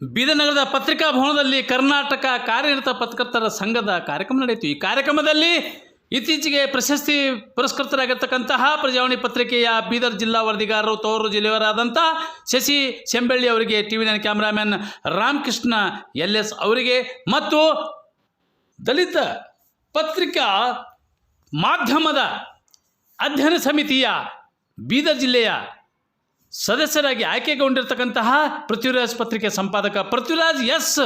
ಬೀದರ್ ನಗರದ ಪತ್ರಿಕಾ ಭವನದಲ್ಲಿ ಕರ್ನಾಟಕ ಕಾರ್ಯನಿರತ ಪತ್ರಕರ್ತರ ಸಂಘದ ಕಾರ್ಯಕ್ರಮ ನಡೆಯಿತು. ಈ ಕಾರ್ಯಕ್ರಮದಲ್ಲಿ ಇತ್ತೀಚೆಗೆ ಪ್ರಶಸ್ತಿ ಪುರಸ್ಕೃತರಾಗಿರ್ತಕ್ಕಂತಹ ಪ್ರಜಾವಾಣಿ ಪತ್ರಿಕೆಯ ಬೀದರ್ ಜಿಲ್ಲಾ ವರದಿಗಾರರು, ತವರು ಜಿಲ್ಲೆಯವರಾದಂಥ ಶಶಿ ಶೆಂಬಳ್ಳಿ ಅವರಿಗೆ T V nine cameraman Ramakrishna L S ಅವರಿಗೆ ಮತ್ತು ದಲಿತ ಪತ್ರಿಕಾ ಮಾಧ್ಯಮದ ಅಧ್ಯಯನ ಸಮಿತಿಯ ಬೀದರ್ ಜಿಲ್ಲೆಯ ಸದಸ್ಯರಾಗಿ ಆಯ್ಕೆಗೊಂಡಿರ್ತಕ್ಕಂತಹ ಪೃಥ್ವಿರಾಜ್ ಪತ್ರಿಕೆ ಸಂಪಾದಕ ಪೃಥ್ವಿರಾಜ್ ಎಸ್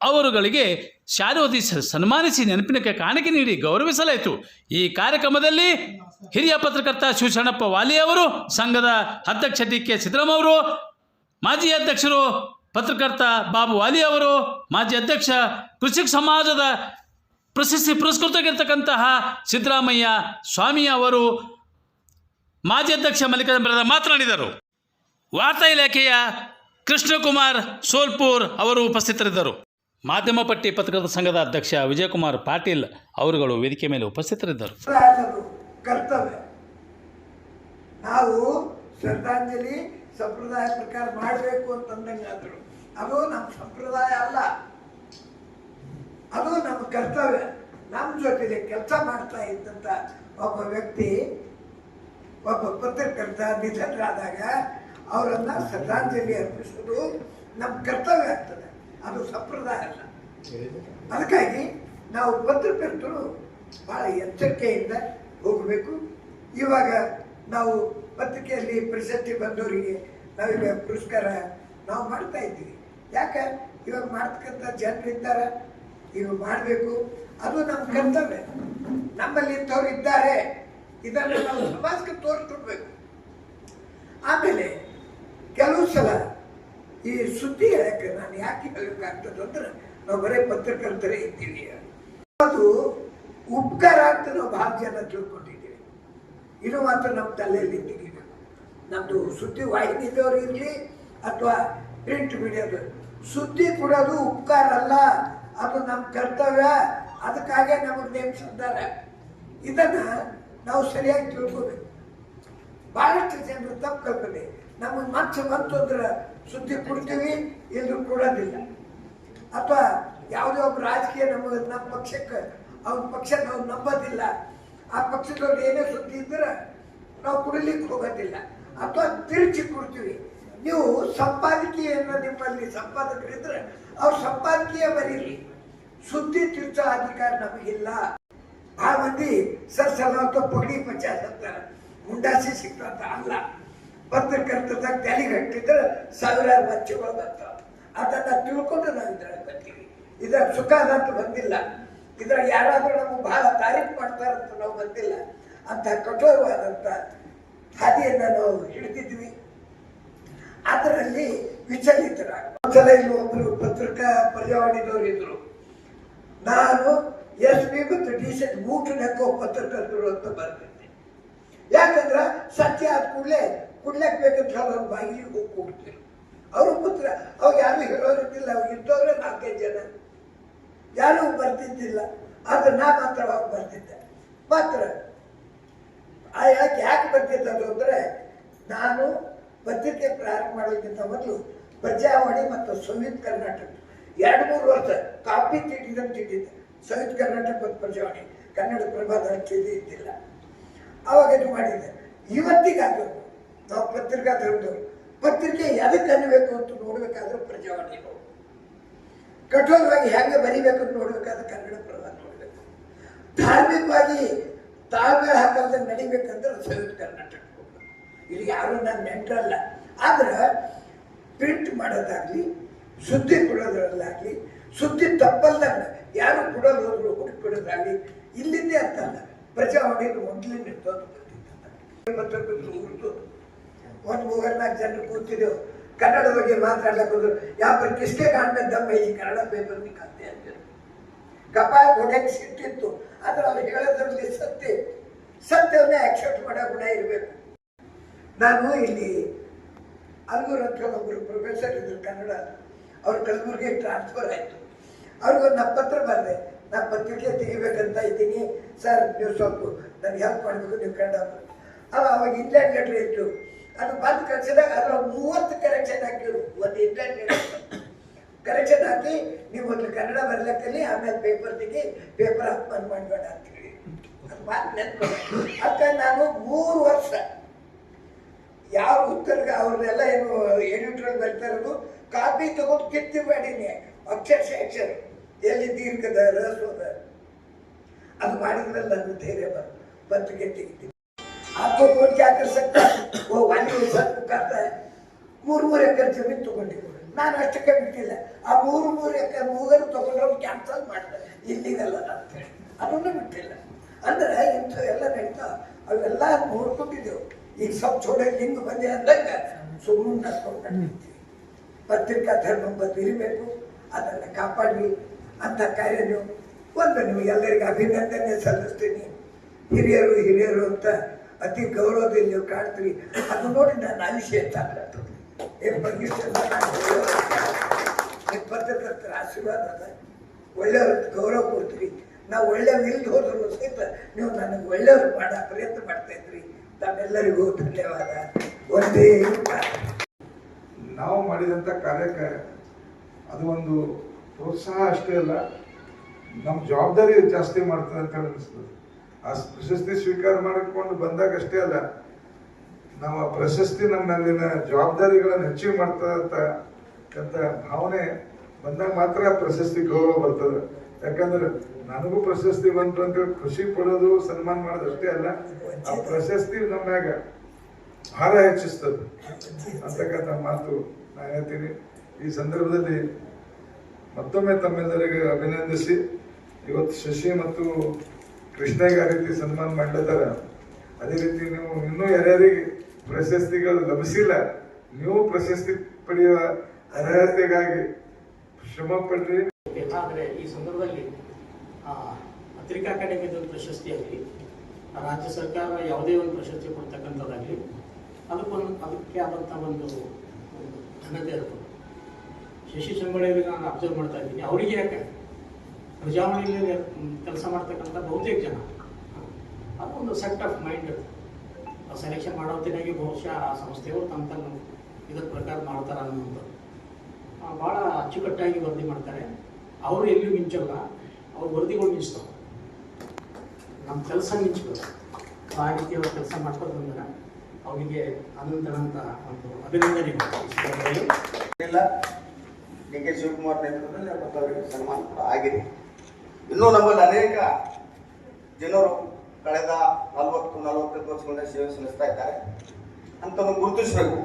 ಅವರುಗಳಿಗೆ ಶಾರೋದಿ ಸನ್ಮಾನಿಸಿ ನೆನಪಿನ ಕಾಣಿಕೆ ನೀಡಿ ಗೌರವಿಸಲಾಯಿತು. ಈ ಕಾರ್ಯಕ್ರಮದಲ್ಲಿ ಹಿರಿಯ ಪತ್ರಕರ್ತ ಶಿವಶರಣಪ್ಪ ವಾಲಿ ಅವರು, ಸಂಘದ ಅಧ್ಯಕ್ಷ ಡಿ ಕೆ ಸಿದ್ದರಾಮ ಅವರು, ಮಾಜಿ ಅಧ್ಯಕ್ಷರು ಪತ್ರಕರ್ತ ಬಾಬು ವಾಲಿ ಅವರು, ಮಾಜಿ ಅಧ್ಯಕ್ಷ ಕೃಷಿಕ ಸಮಾಜದ ಪ್ರಶಸ್ತಿ ಪುರಸ್ಕೃತಗಿರ್ತಕ್ಕಂತಹ ಸಿದ್ದರಾಮಯ್ಯ ಸ್ವಾಮಿ ಅವರು ಮಾಜಿ ಅಧ್ಯಕ್ಷ ಮಲ್ಲಿಕಾರ್ಜುನ ಮಾತನಾಡಿದರು. ವಾರ್ತಾ ಇಲಾಖೆಯ ಕೃಷ್ಣಕುಮಾರ್ ಸೋಲ್ಪುರ್ ಅವರು ಉಪಸ್ಥಿತರಿದ್ದರು. ಮಾಧ್ಯಮ ಪಟ್ಟಿ ಪತ್ರಕರ್ತರ ಸಂಘದ ಅಧ್ಯಕ್ಷ ವಿಜಯಕುಮಾರ್ ಪಾಟೀಲ್ ಅವರುಗಳು ವೇದಿಕೆ ಮೇಲೆ ಉಪಸ್ಥಿತರಿದ್ದರು. ನಾವು ಶ್ರದ್ಧಾಂಜಲಿ ಸಂಪ್ರದಾಯ ಪ್ರಕಾರ ಮಾಡಬೇಕು ಅಂತಂದಂಗಾದರು. ಅದು ನಮ್ಮ ಸಂಪ್ರದಾಯ ಅಲ್ಲ. ಅದು ನಮ್ಮ ಕರ್ತವ್ಯ. ನಮ್ಮ ಜೊತೆಗೆ ಕೆಲಸ ಮಾಡ್ತಾ ಇದ್ದಂಥ ಒಬ್ಬ ವ್ಯಕ್ತಿ, ಒಬ್ಬ ಪತ್ರಕರ್ತ ನಿಧನರಾದಾಗ ಅವರನ್ನು ಶ್ರದ್ಧಾಂಜಲಿ ಅರ್ಪಿಸೋದು ನಮ್ಮ ಕರ್ತವ್ಯ ಆಗ್ತದೆ. ಅದು ಸಂಪ್ರದಾಯ ಅಲ್ಲ. ಅದಕ್ಕಾಗಿ ನಾವು ಪತ್ರಕರ್ತರು ಭಾಳ ಎಚ್ಚರಿಕೆಯಿಂದ ಹೋಗಬೇಕು. ಇವಾಗ ನಾವು ಪತ್ರಿಕೆಯಲ್ಲಿ ಪ್ರಶಸ್ತಿ ಬಂದವರಿಗೆ ನಾವೀಗ ಪುರಸ್ಕಾರ ನಾವು ಮಾಡ್ತಾ ಇದ್ದೀವಿ. ಯಾಕೆ? ಇವಾಗ ಮಾಡ್ತಕ್ಕಂಥ ಜನರಿದ್ದಾರೆ? ಇವಾಗ ಮಾಡಬೇಕು, ಅದು ನಮ್ಮ ಕರ್ತವ್ಯ. ನಮ್ಮಲ್ಲಿ ಇಂಥವ್ರು ಇದ್ದಾರೆ, ಇದನ್ನು ನಾವು ಸಮಾಜಕ್ಕೆ ತೋರಿಸ್ಕೊಡ್ಬೇಕು. ಆಮೇಲೆ ಕೆಲವು ಸಲ ಈ ಸುದ್ದಿ ಹೇಳಕ್ಕೆ ನಾನು ಯಾಕೆ ಹೇಳಬೇಕಾಗ್ತದೆ ಅಂದ್ರೆ, ನಾವು ಬರೀ ಪತ್ರಕರ್ತರೇ ಇದ್ದೀವಿ. ಅದು ಉಪಕಾರ ಅಂತ ನಾವು ಭಾಳ ಜನ ತಿಳ್ಕೊಂಡಿದ್ದೀವಿ. ಇದು ಮಾತ್ರ ನಮ್ಮ ತಲೆಯಲ್ಲಿ ಇದ್ದೀವಿ ನಮ್ಮದು ಸುದ್ದಿ ವಾಹಿನಿದವ್ರು ಇರಲಿ, ಅಥವಾ ಪ್ರಿಂಟ್ ಮೀಡಿಯಾದವರು. ಸುದ್ದಿ ಕೊಡೋದು ಉಪಕಾರ ಅಲ್ಲ. ಅದು ನಮ್ಮ ಕರ್ತವ್ಯ, ಅದಕ್ಕಾಗೆ ನಮಗೆ ನೇಮಿಸಿದ್ದಾರೆ. ಇದನ್ನ ನಾವು ಸರಿಯಾಗಿ ತಿಳ್ಕೋಬೇಕು. ಬಹಳಷ್ಟು ಜನರು ತಪ್ಪು ಕಲ್ಪನೆ. ನಮಗೆ ಮನಸ್ಸು ಬಂತು ಅಂದ್ರೆ ಸುದ್ದಿ ಕೊಡ್ತೀವಿ ಎಲ್ಲರೂ ಕೊಡೋದಿಲ್ಲ. ಅಥವಾ ಯಾವುದೇ ಒಬ್ಬ ರಾಜಕೀಯ ನಮಗೆ ನಮ್ಮ ಪಕ್ಷಕ್ಕೆ, ಅವ್ರ ಪಕ್ಷ ನಾವು ನಂಬೋದಿಲ್ಲ. ಆ ಪಕ್ಷದವ್ರು ಏನೇ ಸುದ್ದಿ ಇದ್ರೆ ನಾವು ಕುಡಿಲಿಕ್ಕೆ ಹೋಗೋದಿಲ್ಲ. ಅಥವಾ ತಿರುಚಿ ಕೊಡ್ತೀವಿ. ನೀವು ಸಂಪಾದಕೀಯನ್ನು ನಿಮ್ಮಲ್ಲಿ ಸಂಪಾದಕರಿದ್ರೆ ಅವ್ರು ಸಂಪಾದಕೀಯ ಬರೀರಿ ಸುದ್ದಿ ತಿರುಚೋ ಅಧಿಕಾರ ನಮಗಿಲ್ಲ. ಆ ಮಂದಿ, ಸರ್ ಸಲವಂತ ಪಗಡಿ ಪಂಚಾಯತ್ ಅಂತಾರೆ ಮುಂಡಾಸಿ ಸಿಕ್ತಂತ ಅಲ್ಲ. ಪತ್ರಕರ್ತದಾಗ ತಲೆ ಕಟ್ಟಿದ್ರೆ ಸಾವಿರಾರು ಮಚ್ಚುಗಳು ಬರ್ತಾವ. ಅದನ್ನ ತಿಳ್ಕೊಂಡು ನಾವು ಇದ್ರಾಗ ಬರ್ತೀವಿ. ಇದ್ರ ಸುಖ ಅದಂತ ಬಂದಿಲ್ಲ. ಇದ್ರಾಗ ಯಾರಾದರೂ ನಮಗೆ ಬಹಳ ತಾರೀಫ್ ಮಾಡ್ತಾರಂತ ನಾವು ಬಂದಿಲ್ಲ. ಅಂತ ಕಠೋರವಾದಂಥ ಹಾದಿಯನ್ನು ನಾವು ಹಿಡಿದಿದ್ವಿ. ಅದರಲ್ಲಿ ವಿಚಲಿತರಾಗ. ಇಲ್ಲಿ ಒಬ್ರು ಪತ್ರಿಕಾ ಪ್ರಜಾವಾಣಿದವರು ಇದ್ರು. ನಾನು ಎಸ್ ಬಿ ಮತ್ತು ಡಿ ಸಿ ಮೂಟು ನೆಕ್ಕೋ ಪತ್ರಕರ್ತರು ಅಂತ ಬರ್ತಿದ್ದೆ ಯಾಕಂದ್ರೆ ಸತ್ಯ ಆದ ಕೂಡಲೇ ಕುಡ್ಲಕ್ಕೆ ಬೇಕಂತ ಅವ್ರ ಬಾಗಿಲಿಗೆ ಹೋಗಿ ಕೂಡ್ತಿರು ಅವರು ಪುತ್ರ ಅವಾಗ ಯಾರು ಹೇಳೋರಿದ್ದಿಲ್ಲ ಅವ್ರು ಇದ್ದವ್ರೆ ನಾಲ್ಕೈದು ಜನ. ಯಾರೂ ಬರ್ತಿದ್ದಿಲ್ಲ. ಆದ್ರೆ ನಾ ಮಾತ್ರ ಅವಾಗ ಬರ್ತಿದ್ದೆ. ಮಾತ್ರ. ಯಾಕೆ ಯಾಕೆ ಬರ್ತಿದ್ದದು ಅಂದರೆ ನಾನು ಪತ್ರಿಕೆ ಪ್ರಾರಂಭ ಮಾಡೋದಕ್ಕಿಂತ ಮೊದಲು ಪ್ರಜಾವಾಣಿ ಮತ್ತು ಸಂಯುಕ್ತ ಕರ್ನಾಟಕ. ಎರಡು ಮೂರು ವರ್ಷ ಕಾಪಿ ತಿಟ್ಟಿದಂತ ತಿಟ್ಟಿದ್ದೆ ಸಂಯುಕ್ತ ಕರ್ನಾಟಕ ಮತ್ತು ಪ್ರಜಾವಾಣಿ ಕನ್ನಡ ಪ್ರಭಾದ ಹಚ್ಚಿದ್ದು ಇದ್ದಿಲ್ಲ. ಅವಾಗ ಇದು ಮಾಡಿದ್ದೆ. ಇವತ್ತಿಗಾದ್ರು ನಾವು ಪತ್ರಿಕಾ ಧರ್ಮದವರು. ಪತ್ರಿಕೆ ಎದಕ್ಕೆ ಅನ್ನಬೇಕು ಅಂತ ನೋಡಬೇಕಾದ್ರೆ ಪ್ರಜಾವಾಣಿ ಕಠೋರವಾಗಿ ಹೇಗೆ ಬರಿಬೇಕು ಅಂತ ನೋಡಬೇಕಾದ್ರೆ ಕನ್ನಡ ಪ್ರಭಾವ ನೋಡಬೇಕು. ಧಾರ್ಮಿಕವಾಗಿ ತಾಳ್ಮೆ ಹಾಕಲ್ದ ನಡಿಬೇಕಂದ್ರೆ ಸಂಯುಕ್ತ ಕರ್ನಾಟಕ ಇಲ್ಲಿ ಯಾರು ನಾನು ನೆಂಟರಲ್ಲ ಆದ್ರೆ ಪ್ರಿಂಟ್ ಮಾಡೋದಾಗ್ಲಿ, ಸುದ್ದಿ ಕೊಡೋದ್ರಲ್ಲಾಗಲಿ, ಸುದ್ದಿ ತಪ್ಪಲ್ಲ ಯಾರು ಕೊಡೋದ್ರು ಹುಡುಕಿಡೋದಾಗಲಿ ಇಲ್ಲಿಂದೇ ಅಂತಲ್ಲ ಪ್ರಜಾವಾಣಿಯಲ್ಲಿ ಮೊದಲೇ ಪತ್ರಕರ್ತರು ಒಂದು ಒಂದು ಮೂವರ್ನಾಲ್ಕು ಜನರು ಕೂತಿದ್ದೆವು ಕನ್ನಡ ಬಗ್ಗೆ ಮಾತಾಡ್ಲಕ್ಕೆ ಹೋದ್ರು ಯಾವ ಕಿಸ್ಕೆ ಕಾಣ್ಬೇಕಮ್ಮ ಈ ಕನ್ನಡ ಪೇಪರ್ ಕತೆ ಅಂತ ಕಪಾಯ ಹೊಡೆಯಕ್ಕೆ ಸಿಟ್ಟಿತ್ತು. ಆದ್ರೆ ಅವ್ರು ಹೇಳೋದ್ರಲ್ಲಿ ಸತ್ಯ. ಸತ್ಯವನ್ನೇ ಆಕ್ಸೆಪ್ಟ್ ಮಾಡೋ ಗುಣ ಇರಬೇಕು. ನಾನು ಇಲ್ಲಿ ಅಲ್ಗೂರ್ ಅಂತ ಒಬ್ಬರು ಪ್ರೊಫೆಸರ್ ಇದ್ರು ಕನ್ನಡ. ಅವ್ರ ಕಲಬುರ್ಗಿ ಟ್ರಾನ್ಸ್ಫರ್ ಆಯಿತು. ಅವ್ರಿಗೊಂದು ನಾ ಪತ್ರ ಬರೆದೆ ನಾನು ಪತ್ರಿಕೆ ತೆಗಿಬೇಕಂತ ಇದ್ದೀನಿ. ಸರ್ ನೀವು ಸ್ವಲ್ಪ ನನಗೆ ಹೆಲ್ಪ್ ಮಾಡಬೇಕು, ನೀವು ಕಂಡ ಅವ ಅವಾಗ ಇಂಗ್ಲೆಂಡ್ ಲೆಟ್ರ್ ಇತ್ತು. ಅದು ಬಂದು ಕರೆಸಿದಾಗ ಅದ್ರ ಮೂವತ್ತು ಕರೆಕ್ಷನ್ ಹಾಕಿದ್ರು. ಒಂದು ಇಂಗ್ಲೆಂಡ್ ಲೆಟರ್ ಕರೆಕ್ಷನ್ ಹಾಕಿ ನೀವು ಒಂದು ಕನ್ನಡ ಬರ್ಲಿಕ್ಕಲ್ಲಿ ಆಮೇಲೆ ಪೇಪರ್ ತೆಗಿ ಪೇಪರ್ ಅಪಮಾನ ಮಾಡಬೇಡ ಅಂತೇಳಿ ಅದು ಮಾತು ನೆನ್ಕೊಂಡು ಅದಕ್ಕೆ ನಾನು ಮೂರು ವರ್ಷ ಯಾವ ಉತ್ತರಗ ಅವ್ರನ್ನೆಲ್ಲ ಏನು ಎಡಿಟರ್ ಬರ್ತಾ ಇರೋದು ಕಾಪಿ ತಗೊಂಡು ಕಿತ್ತಿ ಮಾಡೀನಿ ಅಕ್ಷರಶಃ ಅಕ್ಷರ ಎಲ್ಲಿ ದೀರ್ಘದ ರಸೋದ ಅದು ಮಾಡಿದ್ಮೇಲೆ ನನ್ನ ಧೈರ್ಯ ಬಂತು ಪತ್ರಿಕೆ ತೆಗಿತೀನಿ आपको कौन क्या कर सकता है वो वाली वो सब करता है ಮೂರು ಮೂರು ಎಕರೆ ಜಮೀನು ತಗೊಂಡಿದ್ರು ನಾನು ಅಷ್ಟಕ್ಕೆ ಬಿಟ್ಟಿಲ್ಲ ಆ ಮೂರು ಮೂರು ಎಕರೆ ಮೂಗರು ತಗೊಂಡ್ರು ಕ್ಯಾನ್ಸಲ್ ಮಾಡ್ತಾರೆ ಇಲ್ಲಿಗಲ್ಲ ಅಂತ ಹೇಳಿ ಅದನ್ನು ಬಿಟ್ಟಿಲ್ಲ ಅಂದ್ರೆ ಇಂಥ ಎಲ್ಲ ನಡೀತಾ ಅವೆಲ್ಲ ನೋಡ್ಕೊಂಡಿದ್ದೆವು ಈಗ ಸ್ವಲ್ಪ ಚೋಡೆ ಲಿಂಗ ಬಂದೆ ಅಂದಾಗ ಸುಮ್ಮನೆ ನಡ್ಕೊಂಡು ಪತ್ರಿಕಾ ಧರ್ಮ ಬದಿರಬೇಕು ಅದನ್ನು ಕಾಪಾಡಿ ಅಂತ ಕಾರ್ಯ ನೀವು ಒಂದು ನೀವು ಎಲ್ಲರಿಗೂ ಅಭಿನಂದನೆ ಸಲ್ಲಿಸ್ತೀನಿ. ಹಿರಿಯರು ಹಿರಿಯರು ಅಂತ ಅತಿ ಗೌರವದಲ್ಲಿ ನೀವು ಕಾಣ್ತೀರಿ. ಅದು ನೋಡಿ ನನ್ನ ಆಯುಷ್ಯ ಹೆಚ್ಚಾಗ್ಲತ್ತು ಪತ್ರಕರ್ತರ ಆಶೀರ್ವಾದ ಅದ ಒಳ್ಳೆಯವ್ರ ಗೌರವ ಕೊಡ್ತೀರಿ. ನಾವು ಒಳ್ಳೆಯವ್ರು ಇಲ್ದು ಹೋದ್ರು ಸಹಿತ ನೀವು ನನಗೆ ಒಳ್ಳೆಯವ್ರು ಮಾಡೋ ಪ್ರಯತ್ನ ಮಾಡ್ತಾ ಇದ್ರಿ ತಮ್ಮೆಲ್ಲರಿಗೂ ಧನ್ಯವಾದ. ಒಂದೇ ನಾವು ಮಾಡಿದಂಥ ಕಾರ್ಯಕ್ಕೆ ಅದು ಒಂದು ಪ್ರೋತ್ಸಾಹ ಅಷ್ಟೇ ಅಲ್ಲ ನಮ್ಮ ಜವಾಬ್ದಾರಿ ಜಾಸ್ತಿ ಮಾಡ್ತದೆ ಅಂತ ಅನಿಸ್ತದೆ. ಆ ಪ್ರಶಸ್ತಿ ಸ್ವೀಕಾರ ಮಾಡಿಕೊಂಡು ಬಂದಾಗ ಅಷ್ಟೇ ಅಲ್ಲ ಆ ಪ್ರಶಸ್ತಿ ನಮ್ಮಲ್ಲಿನ ಜವಾಬ್ದಾರಿಗಳನ್ನು ಹೆಚ್ಚಿಗೆ ಮಾಡ್ತದೆ ಅಂತ ಅಂತ ಭಾವನೆ ಬಂದಾಗ ಮಾತ್ರ ಪ್ರಶಸ್ತಿ ಗೌರವ ಬರ್ತದೆ. ಯಾಕಂದ್ರೆ ನನಗೂ ಪ್ರಶಸ್ತಿ ಬಂತು ಅಂತೇಳಿ ಖುಷಿ ಪಡೋದು ಸನ್ಮಾನ ಮಾಡೋದು ಅಷ್ಟೇ ಅಲ್ಲ ಆ ಪ್ರಶಸ್ತಿ ನಮ್ಮ ಮ್ಯಾಗ ಭಾರ ಹೆಚ್ಚಿಸ್ತದೆ. ಅಂತಕ್ಕಂಥ ಮಾತು ನಾ ಹೇಳ್ತೀನಿ. ಈ ಸಂದರ್ಭದಲ್ಲಿ ಮತ್ತೊಮ್ಮೆ ತಮ್ಮೆಲ್ಲರಿಗೆ ಅಭಿನಂದಿಸಿ. ಇವತ್ತು ಶಶಿ ಮತ್ತು ಕೃಷ್ಣಗೆ ಆ ರೀತಿ ಸನ್ಮಾನ ಮಾಡ್ಲತ್ತಾರ ಅದೇ ರೀತಿ ನೀವು ಇನ್ನೂ ಯಾರ್ಯಾರಿಗೆ ಪ್ರಶಸ್ತಿಗಳು ಲಭಿಸಿಲ್ಲ ನೀವು ಪ್ರಶಸ್ತಿ ಪಡೆಯುವ ಅರ್ಹತೆಗಾಗಿ ಶ್ರಮ ಪಡ್ರಿ. ಈ ಸಂದರ್ಭದಲ್ಲಿ ಪತ್ರಿಕಾ ಅಕಾಡೆಮಿದ ಪ್ರಶಸ್ತಿ ಆಗಲಿ ರಾಜ್ಯ ಸರ್ಕಾರ ಯಾವುದೇ ಒಂದು ಪ್ರಶಸ್ತಿ ಕೊಡ್ತಕ್ಕಂಥದ್ದಾಗಲಿ, ಅದಕ್ಕೊಂದು, ಅದಕ್ಕೆ ಆದಂಥ ಒಂದು ಘನತೆ ಇರ್ತದೆ ಶಶಿ ಚಂಬಳೆಯಲ್ಲಿ ನಾನು ಅಬ್ಸರ್ವ್ ಮಾಡ್ತಾ ಇದ್ದೀನಿ. ಅವರಿಗೆ ಯಾಕೆ? ಪ್ರಜಾವಾಣಿಯಲ್ಲಿ ಕೆಲಸ ಮಾಡ್ತಕ್ಕಂಥ ಬಹುತೇಕ ಜನ. ಅದು ಸೆಟ್ ಆಫ್ ಮೈಂಡ್ ಸೆಲೆಕ್ಷನ್ ಮಾಡೋ ಹೊತ್ತಿನಾಗೆ ಬಹುಶಃ ಆ ಸಂಸ್ಥೆಯವರು ತಮ್ಮ ತಮ್ಮ ಇದರ ಪ್ರಕಾರ ಮಾಡ್ತಾರೆ ಅನ್ನೋದು ಭಾಳ ಅಚ್ಚುಕಟ್ಟಾಗಿ ವರದಿ ಮಾಡ್ತಾರೆ. ಅವರು ಎಲ್ಲಿಯೂ ಮಿಂಚಲ್ಲ. ಅವ್ರ ವರದಿಗಳು ಮಿಂಚ್ತಾವೆ. ನಮ್ಮ ಕೆಲಸ ಮಿಂಚಬೇಕು ಆ ರೀತಿ ಅವ್ರು ಕೆಲಸ ಮಾಡ್ಕೊಂಡು ಬಂದಾಗ ಅವರಿಗೆ ಅನಂತರಂತ ಒಂದು ಅಭಿನಂದನೆಗಳು. ಸಂದರ್ಭದಲ್ಲಿ. ಇಲ್ಲ. ಡಿ ಕೆ ಶಿವಕುಮಾರ್ ನೇತೃತ್ವದಲ್ಲಿ ಮತ್ತು ಅವರಿಗೆ ಸನ್ಮಾನ ಕೂಡ ಆಗಿದೆ. ಇನ್ನೂ ನಮ್ಮಲ್ಲಿ ಅನೇಕ ಜನರು ಕಳೆದ ನಲವತ್ತು, ನಲವತ್ತೈದು ವರ್ಷಗಳಿಂದ ಸೇವೆ ಸಲ್ಲಿಸ್ತಾ ಇದ್ದಾರೆ. ಅಂತನ್ನು ಗುರುತಿಸಬೇಕು.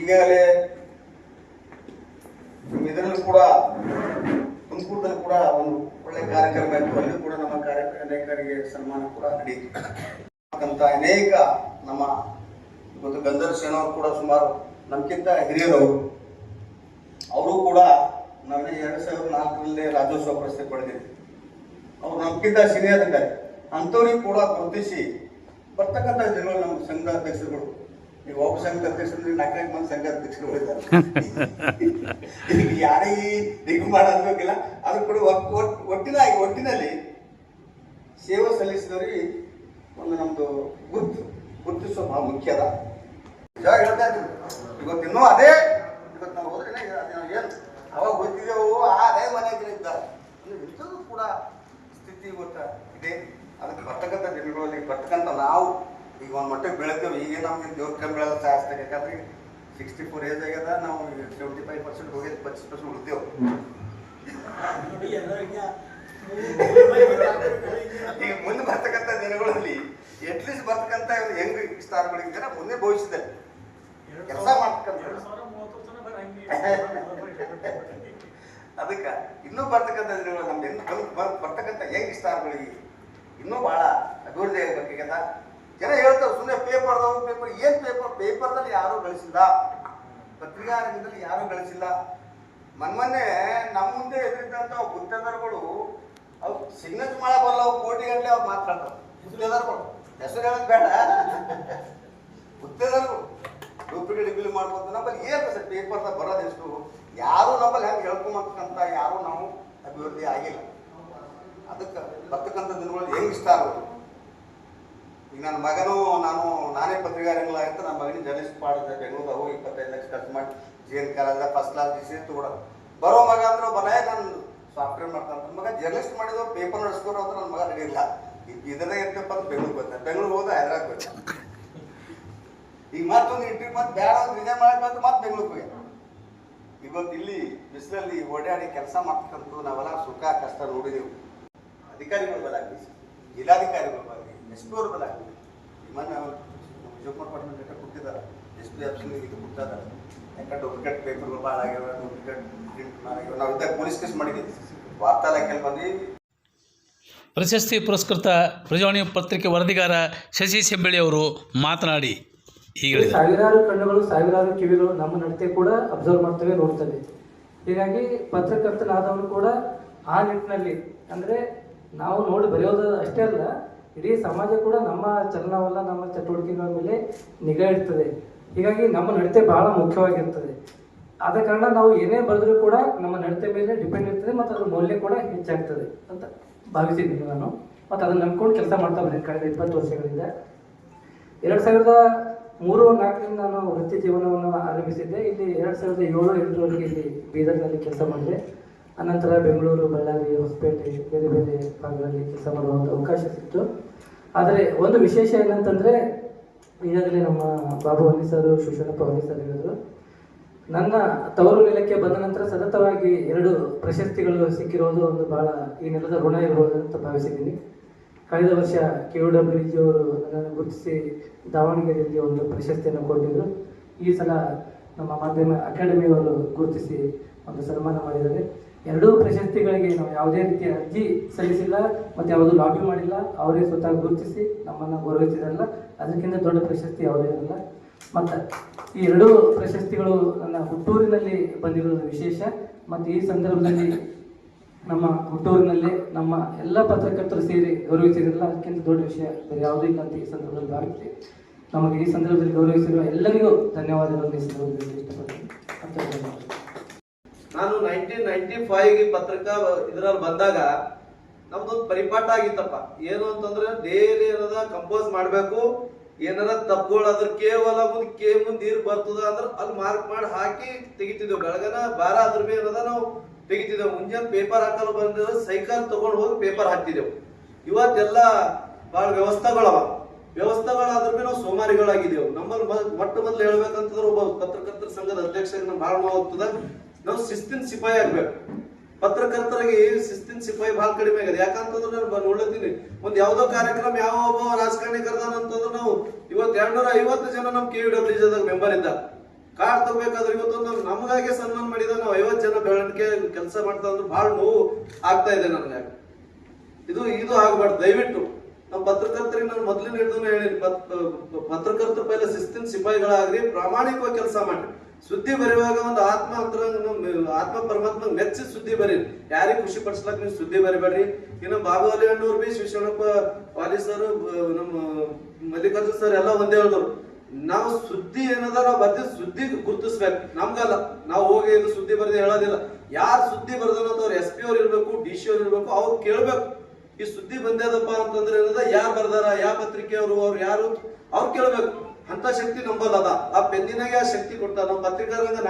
ಈಗಾಗಲೇ ಇದರಲ್ಲಿ ಕೂಡ ತುಮಕೂರದಲ್ಲಿ ಕೂಡ ಒಂದು ಒಳ್ಳೆ ಕಾರ್ಯಕ್ರಮ ಇತ್ತು. ಅಲ್ಲಿ ಕೂಡ ನಮ್ಮ ಕಾರ್ಯಕ್ರಮ ಅನೇಕರಿಗೆ ಸನ್ಮಾನ ಕೂಡ ನಡೆಯಿತು. ಅಂತ ಅನೇಕ ನಮ್ಮ ಇವತ್ತು ಗಂಧರ್ ಸೇನವರು ಕೂಡ ಸುಮಾರು ನಮ್ಗಿಂತ ಹಿರಿಯರವರು. ಅವರು ಕೂಡ ನಾವೇ ಎರಡು ಸಾವಿರದ ನಾಲ್ಕರಲ್ಲಿ ರಾಜ್ಯೋತ್ಸವ ಪ್ರಶಸ್ತಿ ಪಡೆದಿದ್ವಿ. ಅವ್ರು ನಮ್ಗಿಂತ ಸೀನಿಯರ್ ಇದ್ದಾರೆ ಅಂಥವ್ರಿಗೆ ಕೂಡ ಗುರುತಿಸಿ ಬರ್ತಕ್ಕಂಥ ಜನಗಳು ನಮ್ಮ ಸಂಘದ ಅಧ್ಯಕ್ಷರುಗಳು. ಈಗ ಒಬ್ಬ ಸಂಘದ ಅಧ್ಯಕ್ಷರು ನಾಲ್ಕೈದು ಮಂದಿ ಸಂಘ ಅಧ್ಯಕ್ಷರು ಇದ್ದಾರೆ ಈಗ ಯಾರಿಗೆ ದಿಗ್ಗು ಮಾಡೋದಿಲ್ಲ ಅದು ಕೂಡ ಒಟ್- ಒಟ್- ಒಟ್ಟಿನಾಗಿ, ಒಟ್ಟಿನಲ್ಲಿ ಸೇವೆ ಸಲ್ಲಿಸಿದವರಿಗೆ ಒಂದು ನಮ್ಮದು ಗುರುತು ಗುರುತಿಸೋ ಭಾಳ ಮುಖ್ಯ ಅದ. ನಿಜ ಹೇಳ್ತಾ ಇದ್ದೀನಿ ಇವತ್ತು ಇನ್ನೂ ಅದೇ, ಇವತ್ತು ನಾವು ಹೋದ್ರೆ ಏನು? ಅವಾಗ ಹೋಗ್ತಿದ್ದೆವು ಆ ಅದೇ ಮನೆಯಲ್ಲಿ ಅಂದ್ರೆ ಇಂಥದ್ದು ಕೂಡ ಸ್ಥಿತಿ ಇವತ್ತು ಇದೆ. ಅದಕ್ಕೆ ಬರ್ತಕ್ಕಂಥ ದಿನಗಳಲ್ಲಿ ಬರ್ತಕ್ಕಂಥ ನಾವು ಈಗ ಒಂದು ಮಟ್ಟಿಗೆ ಬೆಳಿತೇವೆ. ಈಗ ನಮ್ಗೆ ದೇವ್ರ ಕಮ್ಮಿ ಬೆಳೆದ ಜಾಸ್ತಿ ಯಾಕಂದ್ರೆ ಸಿಕ್ಸ್ಟಿ ಫೋರ್ ಏಜ್ ಆಗ್ಯದ ನಾವು ಸೆವೆಂಟಿ ಫೈವ್ ಪರ್ಸೆಂಟ್ ಹೋಗಿ ಪಚ್ಚೀಸ್ ಪರ್ಸೆಂಟ್ ಉಳಿದೇವು ಈಗ ಮುಂದೆ ಬರ್ತಕ್ಕಂಥ ದಿನಗಳಲ್ಲಿ ಎಟ್ಲೀಸ್ಟ್ ಬರ್ತಕ್ಕಂಥ ಹೆಂಗ್ ಹೆಂಗ್ ಸ್ಟಾರ್ಗಳಿದ್ದಾರೆ ಮುಂದೆ ಭವಿಷ್ಯದಲ್ಲಿ ಕೆಲಸ ಮಾಡ್ತಕ್ಕಂಥ ಅದಕ್ಕೆ ಇನ್ನೂ ಬರ್ತಕ್ಕಂಥ ದಿನಗಳು ನಮ್ದು ಬರ್ತಕ್ಕಂಥ ಹೆಂಗ್ ಸ್ಟಾರ್ಗಳಿಗೆ ಇನ್ನೂ ಭಾಳ ಅಭಿವೃದ್ಧಿ ಆಗಬೇಕಾಗ್ಯದ. ಜನ ಹೇಳ್ತಾರೆ ಸುಮ್ಮನೆ ಪೇಪರ್ದವು ಪೇಪರ್ ಏನು ಪೇಪರ್ ಪೇಪರ್ದಲ್ಲಿ ಯಾರೂ ಗಳಿಸಿಲ್ಲ. ಪತ್ರಿಕಾರಂಗದಲ್ಲಿ ಯಾರೂ ಗಳಿಸಿಲ್ಲ. ಮೊನ್ನೆ ನಮ್ಮ ಮುಂದೆ ಎದುರಿದ್ದಂಥ ಗುತ್ತೇದಾರಗಳು ಅವ್ರು ಸಿಗ್ನೇಚರ್ ಮಾಡಬಲ್ಲ ಕೋಟಿ ಕೋಟಿಗಟ್ಟಲೆ ಅವ್ರು ಮಾತಾಡ್ತಾರೆ ಹೆಸರು ಹೇಳೋದು ಬೇಡ. ಗುತ್ತೇದಾರಗಳು ಡೂಪ್ಲಿಕೇಟ್ ಬಿಲ್ ಮಾಡ್ಬೋದು ನಮ್ಮಲ್ಲಿ ಏನು ಸರ್? ಪೇಪರ್ದಾಗ ಬರೋದು ಎಷ್ಟು? ಯಾರು ನಮ್ಮಲ್ಲಿ ಹೆಂಗೆ ಹೇಳ್ಕೊಂಬಂತಕ್ಕಂಥ ಯಾರು ನಾವು ಅಭಿವೃದ್ಧಿ ಆಗಿಲ್ಲ. ಅದಕ್ಕೆ ಬರ್ತಕ್ಕಂಥ ದಿನಗಳು ಹೆಂಗ್ ಇಷ್ಟ ಆಗೋದು? ಈಗ ನನ್ನ ಮಗನೂ, ನಾನು, ನಾನೇ ಪತ್ರಿಕಾರಂಗಿಲ್ಲ ಅಂತ ನನ್ನ ಮಗನ ಜರ್ನಲಿಸ್ಟ್ ಮಾಡಿದೆ ಬೆಂಗಳೂರು ಹೋಗಿ ಇಪ್ಪತ್ತೈದು ಲಕ್ಷ ಖರ್ಚು ಮಾಡಿ G N college first class D C ಬರೋ ಮಗ ಅಂದ್ರೆ ಬರೇ ನಾನು ಸಾಫ್ಟ್ವೇರ್ ಮಾಡ್ತಾನೆ. ಮಗ ಜರ್ನಲಿಸ್ಟ್ ಮಾಡಿದ್ರು ಪೇಪರ್ ನಡೆಸ್ಕೊಂಡು ಅಂತ ನನ್ನ ಮಗ ನಡೆಯಿಲ್ಲ ಇದನ್ನೇ ಇರ್ತಪ್ಪ ಅಂತ ಬೆಂಗಳೂರು ಬಂದ ಬೆಂಗಳೂರು ಹೋದ. ಹೈದ್ರಾಬಾದ್ ಬಂದ ಈಗ ಮತ್ತೊಂದು ಇಂಟರ್ವ್ಯೂ ಮತ್ತೆ ಬೇಡ ಅಂತ ರಿಜೈನ್ ಮಾಡಕ್ಕೆ ಬಂದು ಮತ್ತೆ ಬೆಂಗಳೂರು ಹೋಗಿ ಇವತ್ತು ಇಲ್ಲಿ ಬಿಸಿಲಲ್ಲಿ ಓಡಾಡಿ ಕೆಲಸ ಮಾಡ್ತಕ್ಕಂಥದ್ದು ನಾವೆಲ್ಲ ಸುಖ, ಕಷ್ಟ ನೋಡಿದೆವು. ಅಧಿಕಾರಿಗಳು ಜಿಲ್ಲಾಧಿಕಾರಿಗಳು ಜಿಲ್ಲಾಧಿಕಾರಿಗಳ ಬಲಾಗಲಿ ಆಗಿದೆ ಮೊನ್ನೆ ವಿಜಯಕುಮಾರ್ ಪಾಟೀಲ್ ಲೆಕ್ಕ ಕೊಟ್ಟಿದ್ದಾರೆ. ಎಸ್ ಪಿ ಆಫೀಸ್ಗೆ ಇದು ಕೊಟ್ಟಿದ್ದಾರೆ. ಯಾಕಂದ್ರೆ ಡೂಪ್ಲಿಕೇಟ್ ಪೇಪರ್ಗಳು ಭಾಳ ಆಗ್ಯಾವ ಡೂಪ್ಲಿಕೇಟ್ ಪ್ರಿಂಟ್ ಆಗ್ಯಾವ. ನಾವು ಇದ್ದಾಗ ಪೊಲೀಸ್ ಕೇಸ್ ಮಾಡಿದ್ದೀವಿ ವಾರ್ತಾ ಇಲಾಖೆಯಲ್ಲಿ ಬಂದು ಪ್ರಶಸ್ತಿ ಪುರಸ್ಕೃತ ಪ್ರಜಾವಾಣಿ ಪತ್ರಿಕೆ ವರದಿಗಾರ ಶಶಿ ಸೆಂಬಳಿ ಅವರು ಮಾತನಾಡಿ ಹೀಗೆ ಹೇಳಿದರು. ಸಾವಿರಾರು ಕಣ್ಣುಗಳು ಸಾವಿರಾರು ಕಿವಿಗಳು ನಮ್ಮ ನಡತೆ ಕೂಡ ಅಬ್ಸರ್ವ್ ಮಾಡ್ತವೆ ನೋಡ್ತವೆ. ಹೀಗಾಗಿ ಪತ್ರಕರ್ತನಾದವನು ಕೂಡ ಆ ನಿಟ್ಟಿನಲ್ಲಿ ಅಂದರೆ ನಾವು ನೋಡಿ ಬರೆಯೋದು ಅಷ್ಟೇ ಅಲ್ಲ ಇಡೀ ಸಮಾಜ ಕೂಡ ನಮ್ಮ ಚಲನವಲ್ಲ, ನಮ್ಮ ಚಟುವಟಿಕೆಗಳ ಮೇಲೆ ನಿಗಾ ಇಡ್ತದೆ. ಹೀಗಾಗಿ ನಮ್ಮ ನಡತೆ ಬಹಳ ಮುಖ್ಯವಾಗಿರ್ತದೆ. ಆದ ಕಾರಣ ನಾವು ಏನೇ ಬರೆದ್ರೂ ಕೂಡ ನಮ್ಮ ನಡತೆ ಮೇಲೆ ಡಿಪೆಂಡ್ ಇರ್ತದೆ ಮತ್ತು ಅದ್ರ ಮೌಲ್ಯ ಕೂಡ ಹೆಚ್ಚಾಗ್ತದೆ ಅಂತ ಭಾವಿಸಿದ್ದೀನಿ ನಾನು. ಮತ್ತು ಅದನ್ನು ನಂಬ್ಕೊಂಡು ಕೆಲಸ ಮಾಡ್ತಾ ಬಂದಿದ್ದೆ ಕಳೆದ ಇಪ್ಪತ್ತು ವರ್ಷಗಳಿಂದ. ಎರಡು ಸಾವಿರದ ಮೂರು ನಾಲ್ಕರಿಂದ ನಾನು ವೃತ್ತಿ ಜೀವನವನ್ನು ಆರಂಭಿಸಿದ್ದೆ. ಇಲ್ಲಿ ಎರಡು ಸಾವಿರದ ಏಳು, ಎಂಟರವರೆಗೆ ಇಲ್ಲಿ ಬೀದರ್ನಲ್ಲಿ ಕೆಲಸ ಮಾಡಿದೆ. ಅನಂತರ ಬೆಂಗಳೂರು, ಬಳ್ಳಾರಿ, ಹೊಸಪೇಟೆ, ಬೇರೆ ಬೇರೆ ಭಾಗಗಳಲ್ಲಿ ಕೆಲಸ ಮಾಡುವಂಥ ಅವಕಾಶ ಸಿಕ್ತು ಆದರೆ ಒಂದು ವಿಶೇಷ ಏನಂತಂದರೆ, ಈಗಾಗಲೇ ನಮ್ಮ ಬಾಬು ಹೊನ್ನಿ ಸರ್ ಶಿವಶರಣಪ್ಪ ಹೊನ್ನಿ ಸರ್ ಹೇಳಿದರು, ನನ್ನ ತವರು ನೆಲಕ್ಕೆ ಬಂದ ನಂತರ ಸತತವಾಗಿ ಎರಡು ಪ್ರಶಸ್ತಿಗಳು ಸಿಕ್ಕಿರೋದು ಒಂದು ಬಹಳ ಈ ನೆಲದ ಋಣ ಇರಬಹುದು ಅಂತ ಭಾವಿಸಿದ್ದೀನಿ. ಕಳೆದ ವರ್ಷ ಕೆ ಯು ಡಬ್ಲ್ಯೂ ಅವರು ನನ್ನನ್ನು ಗುರುತಿಸಿ ದಾವಣಗೆರೆಯಲ್ಲಿ ಒಂದು ಪ್ರಶಸ್ತಿಯನ್ನು ಕೊಟ್ಟಿದ್ದರು ಈ ಸಲ ನಮ್ಮ ಮಾಧ್ಯಮ ಅಕಾಡೆಮಿಯವರು ಗುರುತಿಸಿ ಒಂದು ಸನ್ಮಾನ ಮಾಡಿದ್ದಾರೆ. ಎರಡೂ ಪ್ರಶಸ್ತಿಗಳಿಗೆ ನಾವು ಯಾವುದೇ ರೀತಿಯ ಅರ್ಜಿ ಸಲ್ಲಿಸಿಲ್ಲ ಮತ್ತು ಯಾವುದೂ ಲಾಬಿ ಮಾಡಿಲ್ಲ, ಅವರೇ ಸ್ವತಃ ಗುರುತಿಸಿ ನಮ್ಮನ್ನು ಗೌರವಿಸಿದಲ್ಲ ಅದಕ್ಕಿಂತ ದೊಡ್ಡ ಪ್ರಶಸ್ತಿ ಯಾವುದೇ ಇರಲ್ಲ. ಮತ್ತು ಈ ಎರಡೂ ಪ್ರಶಸ್ತಿಗಳು ನನ್ನ ಹುಟ್ಟೂರಿನಲ್ಲಿ ಬಂದಿರೋದು ವಿಶೇಷ. ಮತ್ತು ಈ ಸಂದರ್ಭದಲ್ಲಿ ನಮ್ಮ ಹುಟ್ಟೂರಿನಲ್ಲಿ ನಮ್ಮ ಎಲ್ಲ ಪತ್ರಕರ್ತರು ಸೇರಿ ಗೌರವಿಸಿರಲ್ಲ, ಅದಕ್ಕಿಂತ ದೊಡ್ಡ ವಿಷಯ ಬೇರೆ ಯಾವುದೂ ಇಲ್ಲ ಅಂತ ಈ ಸಂದರ್ಭದಲ್ಲಿ ಭಾವಿಸಿ ನಮಗೆ ಈ ಸಂದರ್ಭದಲ್ಲಿ ಗೌರವಿಸಿರುವ ಎಲ್ಲರಿಗೂ ಧನ್ಯವಾದಗಳನ್ನು ಇಷ್ಟಪಡ್ತೀನಿ. ಅಂತ ಧನ್ಯವಾದ ನಾನು ನೈನ್ಟೀನ್ ನೈನ್ಟಿ ಫೈವ್ಗೆ ಪತ್ರಿಕಾ ಇದ್ರಲ್ಲಿ ಬಂದಾಗ ನಮ್ದೊಂದು ಪರಿಪಾಠ ಆಗಿತ್ತಪ್ಪ. ಏನು ಅಂತಂದ್ರೆ ಡೈಲಿ ಏನದ ಕಂಪೋಸ್ ಮಾಡಬೇಕು, ಏನಾರ ತಪ್ಪುಗಳು ಅದ್ರ ಕೇವಲ ಮುಂದ್ ಕೇ ಮುಂದ್ ನೀರ್ ಬರ್ತದ ಅಂದ್ರೆ ಅಲ್ಲಿ ಮಾರ್ಕ್ ಮಾಡಿ ಹಾಕಿ ತೆಗಿತಿದ್ದೆವು. ಬೆಳಗನ ಬಾರ ಅದ್ರ ಮೇಲೆ ಏನದ ನಾವು ತೆಗಿತಿದ್ದೇವೆ. ಮುಂಜಾನೆ ಪೇಪರ್ ಹಾಕಲು ಬಂದ್ರೆ ಸೈಕಲ್ ತಗೊಂಡು ಹೋಗಿ ಪೇಪರ್ ಹಾಕ್ತಿದ್ದೆವು. ಇವತ್ತೆಲ್ಲ ಬಹಳ ವ್ಯವಸ್ಥೆಗಳವ. ವ್ಯವಸ್ಥೆಗಳಾದ್ರ ಮೇಲೆ ನಾವು ಸೋಮಾರಿಗಳಾಗಿದ್ದೇವೆ. ನಮ್ಮಲ್ಲಿ ಮೊಟ್ಟ ಮೊದಲು ಹೇಳ್ಬೇಕಂತಂದ್ರೆ ಒಬ್ಬ ಪತ್ರಕರ್ತರ ಸಂಘದ ಅಧ್ಯಕ್ಷರಿಗೆ ಭಾಳ ನೋವು ಹೋಗ್ತದ ನಾವು ಶಿಸ್ತಿನ ಸಿಪಾಯಿ ಆಗ್ಬೇಕು. ಪತ್ರಕರ್ತರಿಗೆ ಶಿಸ್ತಿನ ಸಿಪಾಯಿ ಬಹಳ ಕಡಿಮೆ ಆಗಿದೆ ಯಾಕಂತಂದ್ರೆ ನಾನು ಬಂದು ನೋಡ್ಲತ್ತೀನಿ, ಒಂದು ಯಾವ್ದೋ ಕಾರ್ಯಕ್ರಮ ಯಾವ ಒಬ್ಬ ರಾಜಕಾರಣಿ ಕರ್ದಾನ ಅಂತಂದ್ರೆ ನಾವು ಇವತ್ತು ಎರಡ್ನೂರ ಐವತ್ತು ಜನ ನಮ್ಮ ಕೆ ಡಬ್ಲ್ಯೂ ಜದಾಗ ಮೆಂಬರ್ ಇದ್ದ ಕಾರ್ಡ್ ತಗೋಬೇಕಾದ್ರೆ ಇವತ್ತು ನಾವು ನಮಗಾಗೆ ಸನ್ಮಾನ ಮಾಡಿದ ನಾವು ಐವತ್ತು ಜನ ಬೆಳವಣಿಗೆ ಕೆಲಸ ಮಾಡ್ತಾ ಅಂದ್ರೆ ಬಹಳ ನೋವು ಆಗ್ತಾ ಇದೆ ನನಗೆ. ಇದು ಇದು ಆಗ್ಬಾರ್ದು, ದಯವಿಟ್ಟು. ನಮ್ಮ ಪತ್ರಕರ್ತರಿಗೆ ನಾನು ಮೊದಲಿನ ಹಿಡಿದು ಹೇಳಿ ಪತ್ರಕರ್ತರು ಪೈಲ ಶಿಸ್ತಿನ ಸಿಪಾಯಿಗಳಾಗ್ರಿ ಪ್ರಾಮಾಣಿಕವಾಗಿ ಕೆಲಸ ಮಾಡ್ರಿ. ಸುದ್ದಿ ಬರೆಯುವಾಗ ಒಂದು ಆತ್ಮ ಅಂತ ಆತ್ಮ ಪರಮಾತ್ಮ ಮೆಚ್ಚಿ ಸುದ್ದಿ ಬರೀರಿ. ಯಾರಿಗೆ ಖುಷಿ ಪಡಿಸ್ಲಕ್ ನೀವು ಸುದ್ದಿ ಬರಿಬೇಡ್ರಿ. ಇನ್ನು ಬಾಬು ಅಲಿ ಅಣ್ಣವ್ರು ಬಿ ಶಿವಶರಣಪ್ಪ ವಾಲಿ ಸರ್ ನಮ್ಮ ಮಲ್ಲಿಕಾರ್ಜುನ್ ಸರ್ ಎಲ್ಲ ಒಂದೇ ಹೇಳಿದ್ರು ನಾವು ಸುದ್ದಿ ಏನದ ನಾವು ಬರ್ದಿ ಸುದ್ದಿ ಗುರುತಿಸ್ಬೇಕು. ನಮ್ಗಲ್ಲ. ನಾವು ಹೋಗಿ ಇದು ಸುದ್ದಿ ಬರ್ದಿ ಹೇಳೋದಿಲ್ಲ. ಯಾರು ಸುದ್ದಿ ಬರ್ದಾರ ಅಂತ ಅವ್ರು ಎಸ್ ಪಿ ಅವ್ರು ಇರ್ಬೇಕು ಡಿ ಸಿ ಅವ್ರು ಇರ್ಬೇಕು, ಅವ್ರು ಕೇಳ್ಬೇಕು. ಈ ಸುದ್ದಿ ಬಂದೇದಪ್ಪ ಅಂತಂದ್ರೆ ಏನದ? ಯಾರು ಬರ್ದಾರ? ಯಾವ ಪತ್ರಿಕೆಯವರು? ಅವ್ರು ಯಾರು? ಅವ್ರು ಕೇಳ್ಬೇಕು. ಅಂತ ಶಕ್ತಿ ನಂಬಲ್ಲದ. ಆ ಪೆನ್ನಿನಾಗೆ ಆ ಶಕ್ತಿ ಕೊಡ್ತಾರೆ ನಾವು ಪತ್ರಿಕಾರಂಗ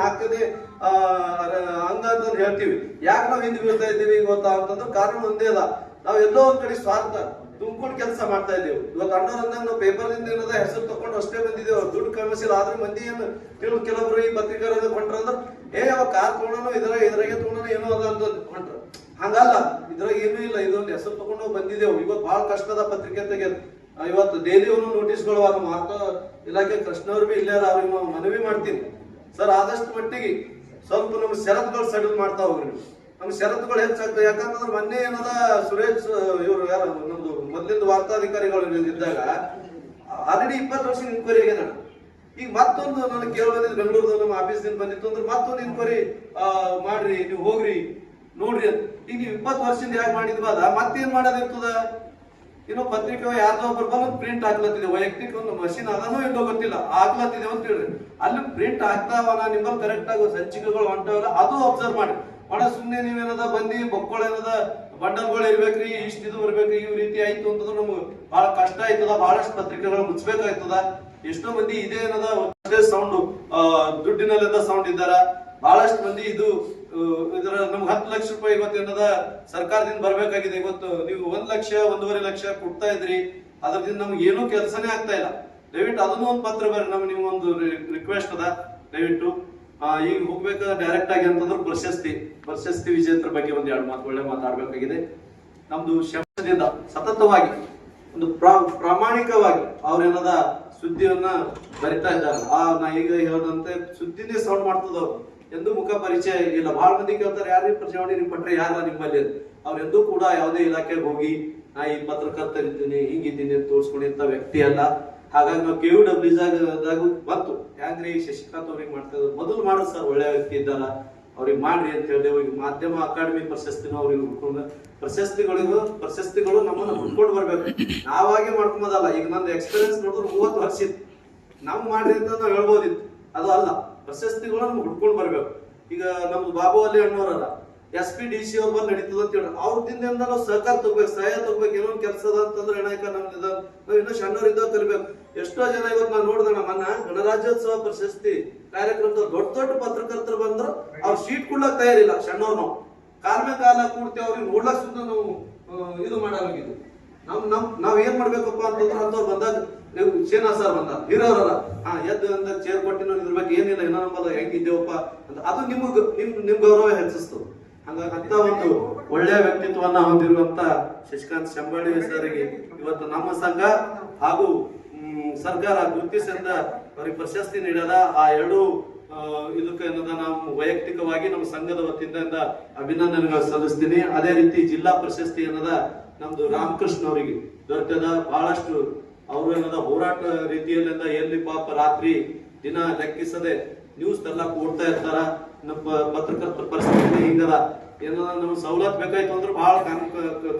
ರ- ಅಂಗ ಅಂತಂದು ಹೇಳ್ತೀವಿ. ಯಾಕೆ ನಾವು ಹಿಂದೆ ಬೀಳ್ತಾ ಇದ್ದೀವಿ ಗೊತ್ತಾ ಅಂತಂದ್ರೆ ಕಾರಣ ಒಂದೇ ಅದ. ನಾವು ಎಲ್ಲೋ ಒಂದ್ ಕಡೆ ಸ್ವಾರ್ಥ ತುಂಬ್ಕೊಂಡು ಕೆಲಸ ಮಾಡ್ತಾ ಇದ್ದೇವೆ. ಇವತ್ತು ಅಂದಾಗ ನಾವು ಪೇಪರ್ ಏನದ ಹೆಸರು ತಗೊಂಡು ಅಷ್ಟೇ ಬಂದಿದ್ದೇವೆ. ದುಡ್ಡು ಕಮಿಸಿಲ್ಲ ಆದ್ರೆ ಮಂದಿ ಏನು ಕೆಲವು ಕೆಲವರು ಈ ಪತ್ರಿಕಾರಂಗ ಕೊಟ್ರ ಅಂದ್ರೆ, ಏ, ಅವ ಕಾರ್ ತಗೊಂಡನು ಇದ್ರ ಇದ್ರಾಗೆ ತಗೊಂಡನು ಏನೋ ಅದ ಅಂತ ಹಂಗಲ್ಲ. ಇದ್ರಾಗ ಏನೂ ಇಲ್ಲ. ಇದೊಂದು ಹೆಸರು ತಗೊಂಡು ಬಂದಿದ್ದೇವೆ. ಇವತ್ತು ಬಹಳ ಕಷ್ಟದ ಪತ್ರಿಕೆ ತೆಗೆದು ಇವತ್ತು ಡೈಲಿ ನೋಟಿಸ್ ನೋಟಿಸ್ಗಳು ಅವ ಮಾರ್ತಾ ಇಲಾಖೆ ಕೃಷ್ಣವ್ರು ಬಿ ಇಲ್ಲಾರ, ಅವ್ರಿಗೆ ಮನವಿ ಮಾಡ್ತೀನಿ. ಸರ್, ಆದಷ್ಟು ಮಟ್ಟಿಗೆ ಸ್ವಲ್ಪ ನಮ್ಗೆ ಷರತ್ತುಗಳು ಸಡಿಲ್ ಮಾಡ್ತಾ ಹೋಗ್ರಿ. ನಮ್ಗೆ ಷರತ್ತುಗಳು ಹೆಚ್ಚಾಗ್ತವೆ ಯಾಕಂತಂದ್ರೆ ಮೊನ್ನೆ ಏನದ ಸುರೇಶ್ ಇವರು ಯಾರು, ನಮ್ದು ಮೊದಲಿಂದ ವಾರ್ತಾಧಿಕಾರಿಗಳು ಇದ್ದಾಗ ಆಲ್ರೆಡಿ ಇಪ್ಪತ್ತು ವರ್ಷ ಇನ್ಕ್ವೈರಿ ಆಗ್ಯಾನ ಈಗ ಮತ್ತೊಂದು ನನಗೆ ಕೇಳಿ ಬಂದಿದ್ದು ನಮ್ಮ ಆಫೀಸ್ದಿಂದ ಬಂದಿತ್ತು ಅಂದ್ರೆ ಮತ್ತೊಂದು ಇನ್ಕ್ವೈರಿ ಮಾಡ್ರಿ, ನೀವು ಹೋಗ್ರಿ, ನೋಡ್ರಿ ಅಂತ. ಈಗ ನೀವು ಇಪ್ಪತ್ತು ವರ್ಷದಿಂದ ಯಾಕೆ ಮಾಡಿದ್ವಾದ ಮತ್ತೇನ್ ಮಾಡೋದಿರ್ತದ? ಇನ್ನು ಪತ್ರಿಕೆ ಯಾರ್ದೋ ಒಬ್ಬರು ಬಂದು ಪ್ರಿಂಟ್ ಆಗ್ಲತ್ತಿದೆ ವೈಯಕ್ತಿಕ ಒಂದು ಮಷಿನ್ ಅದನೋ ಇಲ್ಲೋ ಗೊತ್ತಿಲ್ಲ. ಆಗ್ಲತ್ತಿದೆ ಅಂತ ಹೇಳ್ರಿ. ಅಲ್ಲಿ ಪ್ರಿಂಟ್ ಆಗ್ತಾವನ ನಿಮ್ಮಲ್ಲಿ ಕರೆಕ್ಟ್ ಆಗೋ ಸಂಚಿಕೆಗಳು ಹೊಂಟವಲ್ಲ ಅದು ಅಬ್ಸರ್ವ್ ಮಾಡಿ. ಒಣ ಸುಮ್ಮನೆ ನೀವೇನದ ಬಂದಿ, ಬೊಕ್ಕಳ ಏನದ, ಬಂಡಲ್ಗಳು ಇರ್ಬೇಕ್ರಿ, ಇಷ್ಟು ಇದು ಬರ್ಬೇಕ್ರಿ ಈ ರೀತಿ ಆಯ್ತು ಅಂತಂದ್ರೆ ನಮ್ಗೆ ಬಹಳ ಕಷ್ಟ ಆಯ್ತದ, ಬಹಳಷ್ಟು ಪತ್ರಿಕೆಗಳು ಮುಚ್ಚಬೇಕಾಯ್ತದ ಎಷ್ಟೋ ಮಂದಿ ಇದೇ ಏನದ ಸೌಂಡ್ ದುಡ್ಡಿನಲ್ಲೆಲ್ಲ ಸೌಂಡ್ ಇದ್ದಾರ. ಬಹಳಷ್ಟು ಮಂದಿ ಇದು ಇದರ ನಮ್ಗೆ ಹತ್ತು ಲಕ್ಷ ರೂಪಾಯಿ ಇವತ್ತು ಏನದ ಸರ್ಕಾರದಿಂದ ಬರ್ಬೇಕಾಗಿದೆ ಇವತ್ತು ನೀವು ಒಂದ್ ಲಕ್ಷ, ಒಂದೂವರೆ ಲಕ್ಷ ಕೊಡ್ತಾ ಇದ್ರಿ. ಅದರಿಂದ ನಮ್ಗೆ ಏನೂ ಕೆಲಸನೇ ಆಗ್ತಾ ಇಲ್ಲ. ದಯವಿಟ್ಟು ಅದನ್ನು ಒಂದು ಪತ್ರ ಬರ್ರಿ, ನಮ್ಗೆ ನೀವು ಒಂದು ರಿಕ್ವೆಸ್ಟ್ ಅದ. ದಯವಿಟ್ಟು ಈಗ ಹೋಗ್ಬೇಕಾದ್ರೆ ಡೈರೆಕ್ಟ್ ಆಗಿ ಅಂತಂದ್ರೆ ಪ್ರಶಸ್ತಿ ಪ್ರಶಸ್ತಿ ವಿಜೇತರ ಬಗ್ಗೆ ಒಂದು ಎರಡು ಮಾತು ಒಳ್ಳೆ ಮಾತಾಡ್ಬೇಕಾಗಿದೆ. ನಮ್ದು ಶಬ್ದದಿಂದ, ಸತತವಾಗಿ, ಒಂದು ಪ್ರಾ- ಪ್ರಾಮಾಣಿಕವಾಗಿ ಅವ್ರೇನದ ಸುದ್ದಿಯನ್ನ ಬರಿತಾ ಇದ್ದಾರೆ. ಆ, ನಾ ಈಗ ಹೇಳದಂತೆ ಸುದ್ದಿನೇ ಸೌಂಡ್ ಮಾಡ್ತದ ಅವ್ರು ಎಂದು ಮುಖ ಪರಿಚಯ ಇಲ್ಲ ಬಹಳ ಮಂದಿ ಕೇಳ್ತಾರೆ, ಯಾರೇ ಪರಿಚಯವಾಣಿ ನಿಮ್ಮ ಪಟ್ಟರೆ ಯಾರ ನಿಮ್ಮಲ್ಲಿ. ಅವ್ರೆಂದೂ ಕೂಡ ಯಾವುದೇ ಇಲಾಖೆಗೆ ಹೋಗಿ ನಾ ಈ ಪತ್ರಕರ್ತರಿದ್ದೀನಿ ಹಿಂಗಿದ್ದೀನಿ ಅಂತ ತೋರಿಸ್ಕೊಂಡಿಂತ ವ್ಯಕ್ತಿ ಅಲ್ಲ. ಹಾಗಾಗಿ ನಾವು ಕೆ ಯು ಡಬ್ಲ್ಯೂದಾಗ ಬಂತು. ಯಾಕ್ರಿ ಶಶಿಕಾಂತ್ ಅವ್ರಿಗೆ ಮಾಡ್ತಾ ಮೊದಲು ಮಾಡೋದು ಸರ್, ಒಳ್ಳೆ ವ್ಯಕ್ತಿ ಇದ್ದಲ್ಲ, ಅವ್ರಿಗೆ ಮಾಡ್ರಿ ಅಂತ ಹೇಳಿದೆ. ಈಗ ಮಾಧ್ಯಮ ಅಕಾಡೆಮಿ ಪ್ರಶಸ್ತಿನೂ ಅವ್ರಿಗೆ ಹುಡ್ಕೊಂಡು, ಪ್ರಶಸ್ತಿಗಳಿಗೂ, ಪ್ರಶಸ್ತಿಗಳು ನಮ್ಮನ್ನು ಹುಡ್ಕೊಂಡು ಬರ್ಬೇಕು. ನಾವಾಗೆ ಮಾಡ್ಕೊಂಬೋದಲ್ಲ. ಈಗ ನಂದು ಎಕ್ಸ್ಪೀರಿಯನ್ಸ್ ನೋಡಿದ್ರೆ ಮೂವತ್ತು ವರ್ಷ ಇತ್ತು. ನಾವು ಮಾಡ್ರಿ ಅಂತ ನಾವು ಹೇಳ್ಬೋದಿತ್ತು. ಅದು ಅಲ್ಲ. ಪ್ರಶಸ್ತಿಗಳು ನಮ್ಗೆ ಹುಡ್ಕೊಂಡು ಬರ್ಬೇಕು. ಈಗ ನಮ್ದು ಬಾಬು ಅಲ್ಲಿ ಅಣ್ಣವರಲ್ಲ ಎಸ್ ಪಿ ಡಿ ಸಿ ಅವ್ರ ಬಂದು ನಡೀತದ ಅಂತ ಹೇಳಿ ಅವ್ರದಿಂದ ನಾವು ಸಹಕಾರ ತಗೋಬೇಕು, ಸಹಾಯ ತಗೋಬೇಕು, ಏನೋ ಕೆಲಸ ಅದ ಅಂತಂದ್ರೆ ಏನಾಯ್ಕ ನಮ್ದು ನಾವು ಇನ್ನೂ ಸಣ್ಣವ್ರು ಇದ್ದಾಗ ಕಲಿಬೇಕು. ಎಷ್ಟೋ ಜನ ಇವತ್ತು ನಾನು ನೋಡಿದೆ ನಮ್ಮನ್ನ ಗಣರಾಜ್ಯೋತ್ಸವ ಪ್ರಶಸ್ತಿ ಕಾರ್ಯಕ್ರಮದ ದೊಡ್ಡ ದೊಡ್ಡ ಪತ್ರಕರ್ತರು ಬಂದ್ರು, ಅವ್ರು ಸೀಟ್ ಕೂಡ ತಯಾರಿಲ್ಲ, ಸಣ್ಣವ್ರು ನಾವು. ಕಾಲ ಕಾಲ ಕೂಡ್ತಿ ಅವ್ರಿಗೆ ನೋಡ್ಲಕ್ ಸುತ್ತ ನಾವು ಇದು ಮಾಡಲಾಗಿದ್ದು. ನಮ್ ನಮ್, ನಾವ್ ಏನ್ ಮಾಡ್ಬೇಕಪ್ಪ ಅಂತಂದ್ರೆ ಅಂತವ್ರು ಬಂದಾಗ ನೀವು ಶೇನಾ ಸರ್ ಬಂದ ಹಿರಿಯವ್ರಲ್ಲ ಹಾ ಎದ್ದು ಅಂತ ಚೇರ್ ಕೊಟ್ಟಿನ ಇದ್ರ ಬಗ್ಗೆ ಏನಿಲ್ಲ, ಏನೋ ನಂಬಲ್ಲ ಹೆಂಗಿದ್ದೇವಪ್ಪ ಅಂತ. ಅದು ನಿಮಗ್, ನಿಮ್ ನಿಮ್ ಗೌರವ ಹೆಚ್ಚಿಸ್ತು. ಹಂಗಾಗಿ ಅಂತ ಒಂದು ಒಳ್ಳೆಯ ವ್ಯಕ್ತಿತ್ವವನ್ನ ಹೊಂದಿರುವಂತ ಶಶಿಕಾಂತ್ ಶಂಬಳಿ ಸರ್ಗೆ ಇವತ್ತು ನಮ್ಮ ಸಂಘ ಹಾಗೂ ಸರ್ಕಾರ ಗುರುತಿಸಿದ ಅವರಿಗೆ ಪ್ರಶಸ್ತಿ ನೀಡದ ಆ ಎರಡು ಇದಕ್ಕೆ ಏನದ ನಾವು ವೈಯಕ್ತಿಕವಾಗಿ ನಮ್ಮ ಸಂಘದ ವತಿಯಿಂದ ಅಭಿನಂದನೆಗಳು ಸಲ್ಲಿಸ್ತೀನಿ. ಅದೇ ರೀತಿ ಜಿಲ್ಲಾ ಪ್ರಶಸ್ತಿ ಏನದ ನಮ್ದು ರಾಮಕೃಷ್ಣ ಅವರಿಗೆ ದೊರೆತದ. ಬಹಳಷ್ಟು ಅವರೆಲ್ಲ ಹೋರಾಟ ರೀತಿಯಲ್ಲೆಲ್ಲ ಎಲ್ಲಿ ಪಾಪ ರಾತ್ರಿ ದಿನ ಲೆಕ್ಕಿಸದೆ ನ್ಯೂಸ್ ಎಲ್ಲ ಕೊಡ್ತಾ ಇರ್ತಾರ, ನಮ್ಮ ಪತ್ರಕರ್ತರ ಪರಿಸ್ಥಿತಿ ಹಿಂಗದ. ಏನದ, ನಮ್ಗೆ ಸವಲತ್ತು ಬೇಕಾಯ್ತು ಅಂದ್ರೆ ಬಹಳ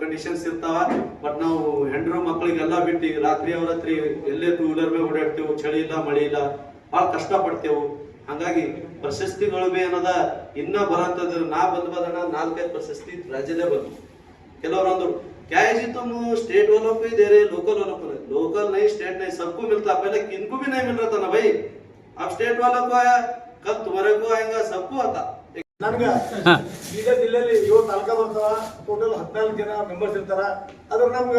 ಕಂಡೀಷನ್ಸ್ ಇರ್ತಾವ. ಬಟ್ ನಾವು ಹೆಂಡ್ರು ಮಕ್ಕಳಿಗೆಲ್ಲ ಬಿಟ್ಟು ರಾತ್ರಿ ಅವ್ರ ಹತ್ರ ಎಲ್ಲೇ ಟೂ ವೀಲರ್ ಮೇಲೆ ಓಡಾಡ್ತೇವೆ, ಚಳಿ ಇಲ್ಲ, ಮಳಿ ಇಲ್ಲ ಬಹಳ ಕಷ್ಟ ಪಡ್ತೇವು ಹಂಗಾಗಿ ಪ್ರಶಸ್ತಿಗಳು ಬಿ ಏನದ, ಇನ್ನ ಬರಂತಂದ್ರ ನಾ ಬಂದ್ ಬದಣ ನಾಲ್ಕೈದು ಪ್ರಶಸ್ತಿ ರಾಜ್ಯದೇ ಅಂದ್ರು ಕೆಲವರೊಂದು ಕ್ಯಾಜಿತಮ್ ಸ್ಟೇಟ್ ಡೆವಲಪ್ ಬೇರೆ ಲೋಕಲ್ ಡೆವಲಪ್ लोकल वालों को लोकल नहीं स्टेट नहीं सबको मिलता पहले किनको भी नहीं मिल रहा था ना भाई अब स्टेट वालों को आया कल तुम्हारे को आएगा सबको आता ನನ್ಗ ಬೀದರ್ ಜಿಲ್ಲೆಯಲ್ಲಿ ಏಳು ತಾಲೂಕ ಬರ್ತಾವ ಟೋಟಲ್ ಹದಿನಾಲ್ಕು ಜನ ಮೆಂಬರ್ಸ್ ಇರ್ತಾರ ಅದ್ರ ನಮ್ಗ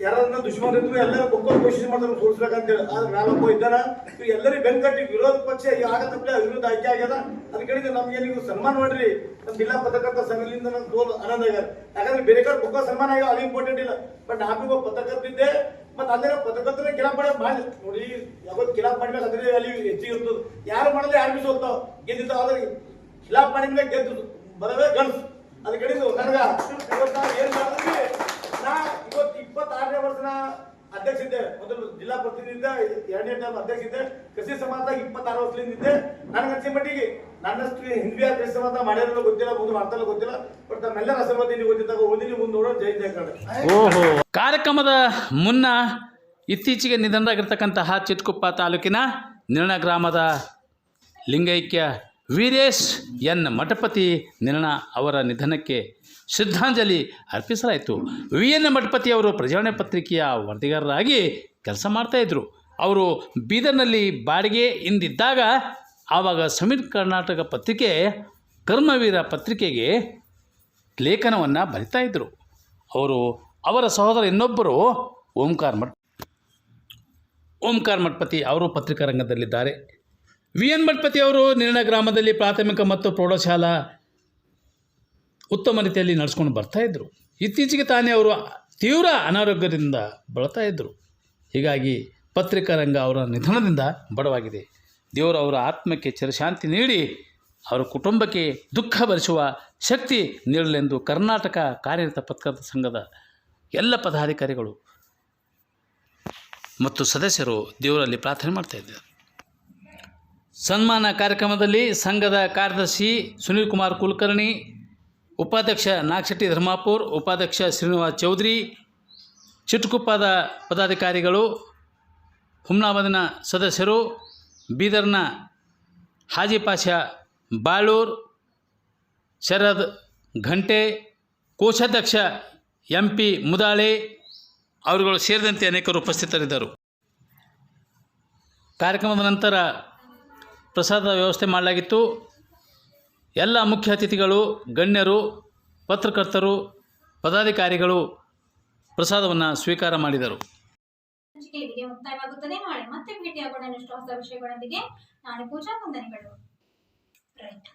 ಯಾರನ್ನ ದುಶ್ಮನ್ ಇದ್ರು ಎಲ್ಲರೂ ಒಕ್ಕೊಂಡು ಕೋಶಿಸ್ ಮಾಡ್ತಾರೆ ಸೋಲ್ಸ್ಬೇಕಂತೇಳಿ ಆದ್ರೆ ನಾವೊಬ್ಬ ಇದ್ದಾನ ಇವ್ ಎಲ್ಲರಿಗೂ ಬೆನ್ಕಟ್ಟಿ ವಿರೋಧ ಪಕ್ಷ ಆಗತ್ತಪ್ಲೆ ವಿರೋಧ ಆಯ್ಕೆ ಆಗ್ಯದ ಅದ್ ಕಡೆಗೆ ನಮ್ಗೆ ನೀವು ಸನ್ಮಾನ ಮಾಡ್ರಿ ನಮ್ ಜಿಲ್ಲಾ ಪತ್ರಕರ್ತ ಸಂಘದಿಂದ ನಮ್ಗೆ ತೋಲ್ ಆನಂದ ಆಗ್ಯದ ಯಾಕಂದ್ರೆ ಬೇರೆ ಕಡೆ ಬುಕ್ಕ ಸನ್ಮಾನ ಆಗ್ಯಾವ ಅದು ಇಂಪಾರ್ಟೆಂಟ್ ಇಲ್ಲ ಬಟ್ ನಾನು ಒಬ್ಬ ಪತ್ರಕರ್ತ ಇದ್ದೆ ಮತ್ತೆ ಅದೇ ಪತ್ರಕರ್ತರ ಕಿಲಾಪ್ ಮಾಡಿ ಮಾಡಿ ನೋಡಿ, ಯಾವತ್ತು ಕಿಲಾಪ್ ಮಾಡಿದ್ಮೇಲೆ ಅದ್ರ ಅಲ್ಲಿ ಹೆಚ್ಚಿಗೆ ಇರ್ತದೆ. ಯಾರು ಮಾಡಿದ್ರೆ ಯಾರು ಬಿ ಹೋಗ್ತಾವ ಗೆದ್ದಿದ್ದಾವ ಆದ್ರೆ ಖಿಲಾಫ್ ಮಾಡಿದ್ಮೇಲೆ ಗೆದ್ದು ಬರವೇ ಗಣಸ್ ಅದು ಕಡಿದು ನನಗ ಇವತ್ತು ಇಪ್ಪತ್ತಾರನೇ ವರ್ಷನ ಅಧ್ಯಕ್ಷ ಇದ್ದೆ. ಮೊದಲು ಜಿಲ್ಲಾ ಇದ್ದೆ. ಎರಡನೇ ಟೈಮ್ ಅಧ್ಯಕ್ಷ ಇದ್ದೆ. ಕೃಷಿ ಸಮಾಜದಾಗ ಇಪ್ಪತ್ತಾರು ವರ್ಷದಿಂದ ಇದ್ದೆ. ನನಗೆ ಅನ್ಸಿದ ಮಟ್ಟಿಗೆ ನನ್ನಷ್ಟು ಹಿಂದಿ ಕೃಷಿ ಸಮಾಜ ಮಾಡಿರೋ ಗೊತ್ತಿಲ್ಲ, ಮುಂದೆ ಮಾಡ್ತಾ ಗೊತ್ತಿಲ್ಲ. ಬಟ್ ನಮ್ಮೆಲ್ಲರ ಆಶೀರ್ವಾದ ನೀವು ಓದಿದ್ದಾಗ ಓದಿನಿ ಮುಂದೆ ನೋಡೋ ಜೈ ಜಯ ಓಹೋ. ಕಾರ್ಯಕ್ರಮದ ಮುನ್ನ ಇತ್ತೀಚೆಗೆ ನಿಧನರಾಗಿರ್ತಕ್ಕಂತಹ ಚಿತ್ಕುಪ್ಪ ತಾಲೂಕಿನ ನಿರ್ಣ ಗ್ರಾಮದ ಲಿಂಗೈಕ್ಯ ವೀರೇಶ್ ಎನ್ ಮಠಪತಿ ನಿರ್ಣ ಅವರ ನಿಧನಕ್ಕೆ ಶ್ರದ್ಧಾಂಜಲಿ ಅರ್ಪಿಸಲಾಯಿತು. ವಿ ಎನ್ ಮಠಪತಿಯವರು ಪ್ರಜಾವಾಣಿ ಪತ್ರಿಕೆಯ ವರದಿಗಾರರಾಗಿ ಕೆಲಸ ಮಾಡ್ತಾಯಿದ್ರು ಅವರು ಬೀದರ್ನಲ್ಲಿ ಬಾಡಿಗೆ ಇಂದಿದ್ದಾಗ ಆವಾಗ ಸಮೀರ್ ಕರ್ನಾಟಕ ಪತ್ರಿಕೆ ಕರ್ಮವೀರ ಪತ್ರಿಕೆಗೆ ಲೇಖನವನ್ನು ಬರಿತಾ ಇದ್ದರು ಅವರು ಅವರ ಸಹೋದರ ಇನ್ನೊಬ್ಬರು ಓಂಕಾರ ಮಠ ಓಂಕಾರ ಮಠಪತಿ ಅವರು ಪತ್ರಿಕಾ ರಂಗದಲ್ಲಿದ್ದಾರೆ. ವಿ ಎನ್ ಮಠಪತಿ ಅವರು ನಿರ್ಣ ಗ್ರಾಮದಲ್ಲಿ ಪ್ರಾಥಮಿಕ ಮತ್ತು ಪ್ರೌಢಶಾಲಾ ಉತ್ತಮ ರೀತಿಯಲ್ಲಿ ನಡೆಸ್ಕೊಂಡು ಬರ್ತಾ ಇದ್ದರು ಇತ್ತೀಚೆಗೆ ತಾನೇ ಅವರು ತೀವ್ರ ಅನಾರೋಗ್ಯದಿಂದ ಬಳಲ್ತಾ ಇದ್ದರು ಹೀಗಾಗಿ ಪತ್ರಿಕಾ ರಂಗ ಅವರ ನಿಧನದಿಂದ ಬಡವಾಗಿದೆ. ದೇವರು ಅವರ ಆತ್ಮಕ್ಕೆ ಚಿರಶಾಂತಿ ನೀಡಿ, ಅವರ ಕುಟುಂಬಕ್ಕೆ ದುಃಖ ಭರಿಸುವ ಶಕ್ತಿ ನೀಡಲೆಂದು ಕರ್ನಾಟಕ ಕಾರ್ಯರತ ಪತ್ರಕರ್ತರ ಸಂಘದ ಎಲ್ಲ ಪದಾಧಿಕಾರಿಗಳು ಮತ್ತು ಸದಸ್ಯರು ದೇವರಲ್ಲಿ ಪ್ರಾರ್ಥನೆ ಮಾಡ್ತಾ ಇದ್ದಾರೆ. ಸನ್ಮಾನ ಕಾರ್ಯಕ್ರಮದಲ್ಲಿ ಸಂಘದ ಕಾರ್ಯದರ್ಶಿ ಸುನೀಲ್ ಕುಮಾರ್ ಕುಲಕರ್ಣಿ ಉಪಾಧ್ಯಕ್ಷ ನಾಗಶೆಟ್ಟಿ ಧರ್ಮಾಪುರ್, ಉಪಾಧ್ಯಕ್ಷ ಶ್ರೀನಿವಾಸ್ ಚೌಧರಿ, ಚಿಟ್ಕುಪ್ಪದ ಪದಾಧಿಕಾರಿಗಳು, ಹುಮ್ನಾಬಾದಿನ ಸದಸ್ಯರು, ಬೀದರ್ನ ಹಾಜಿ ಪಾಷಾ ಬಾಳೂರ್, ಶರದ್ ಘಂಟೆ, ಕೋಶಾಧ್ಯಕ್ಷ ಎಂ ಪಿ ಮುದಾಳೆ ಅವರುಗಳು ಸೇರಿದಂತೆ ಅನೇಕರು ಉಪಸ್ಥಿತರಿದ್ದರು. ಕಾರ್ಯಕ್ರಮದ ನಂತರ ಪ್ರಸಾದ ವ್ಯವಸ್ಥೆ ಮಾಡಲಾಗಿತ್ತು. ಎಲ್ಲ ಮುಖ್ಯ ಅತಿಥಿಗಳು, ಗಣ್ಯರು, ಪತ್ರಕರ್ತರು, ಪದಾಧಿಕಾರಿಗಳು ಪ್ರಸಾದವನ್ನು ಸ್ವೀಕಾರ ಮಾಡಿದರು. ಮತ್ತೆ ಭೇಟಿಯಾಗೋಣ. ಇನ್ನಷ್ಟು ಹೊಸ ವಿಷಯಗಳೊಂದಿಗೆ ನಾನು ಪೂಜಾ ವಂದನೆಗಳು ರೈಟ್.